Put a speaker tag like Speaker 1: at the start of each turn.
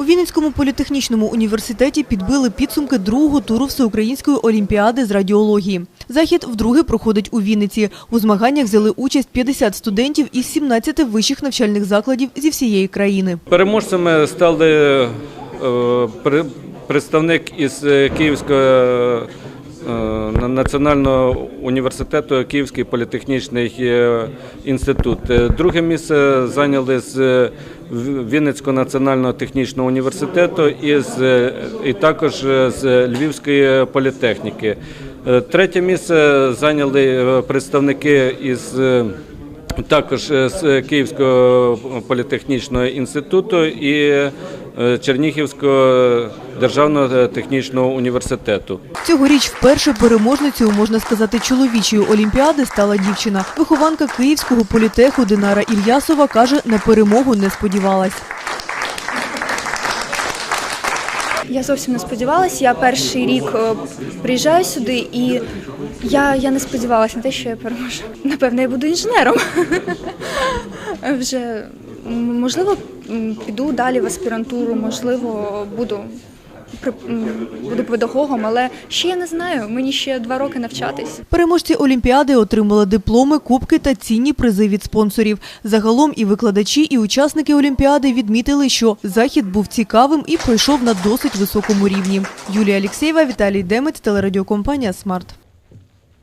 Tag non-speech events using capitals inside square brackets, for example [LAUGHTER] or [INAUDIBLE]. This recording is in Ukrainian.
Speaker 1: У Вінницькому політехнічному університеті підбили підсумки другого туру Всеукраїнської олімпіади з радіології. Захід вдруге проходить у Вінниці. У змаганнях взяли участь 50 студентів із 17 вищих навчальних закладів зі всієї країни.
Speaker 2: Переможцями стали е, представник із Київської. Е, на- національного університету Київський політехнічний е, інститут. Е, Друге місце зайняли з е, Вінницького національного технічного університету і, з, е, і також е, з Львівської політехніки. Е, Третє місце зайняли е, представники із е, також е, з Київського політехнічного інституту і е, Чернігівського державного технічного університету.
Speaker 1: Цьогоріч вперше переможницею, можна сказати, чоловічої олімпіади стала дівчина. Вихованка Київського політеху Динара Ільясова каже, на перемогу не сподівалась.
Speaker 3: Я зовсім не сподівалася. Я перший рік е, приїжджаю сюди, і я, я не сподівалася на те, що я переможу. Напевно, я буду інженером. [LAUGHS] Вже можливо піду далі в аспірантуру, можливо, буду. Буду педагогом, але ще я не знаю. Мені ще два роки навчатись.
Speaker 1: Переможці Олімпіади отримали дипломи, кубки та цінні призи від спонсорів. Загалом і викладачі, і учасники Олімпіади відмітили, що захід був цікавим і пройшов на досить високому рівні. Юлія Алєксєєва, Віталій Демець, телерадіокомпанія «Смарт».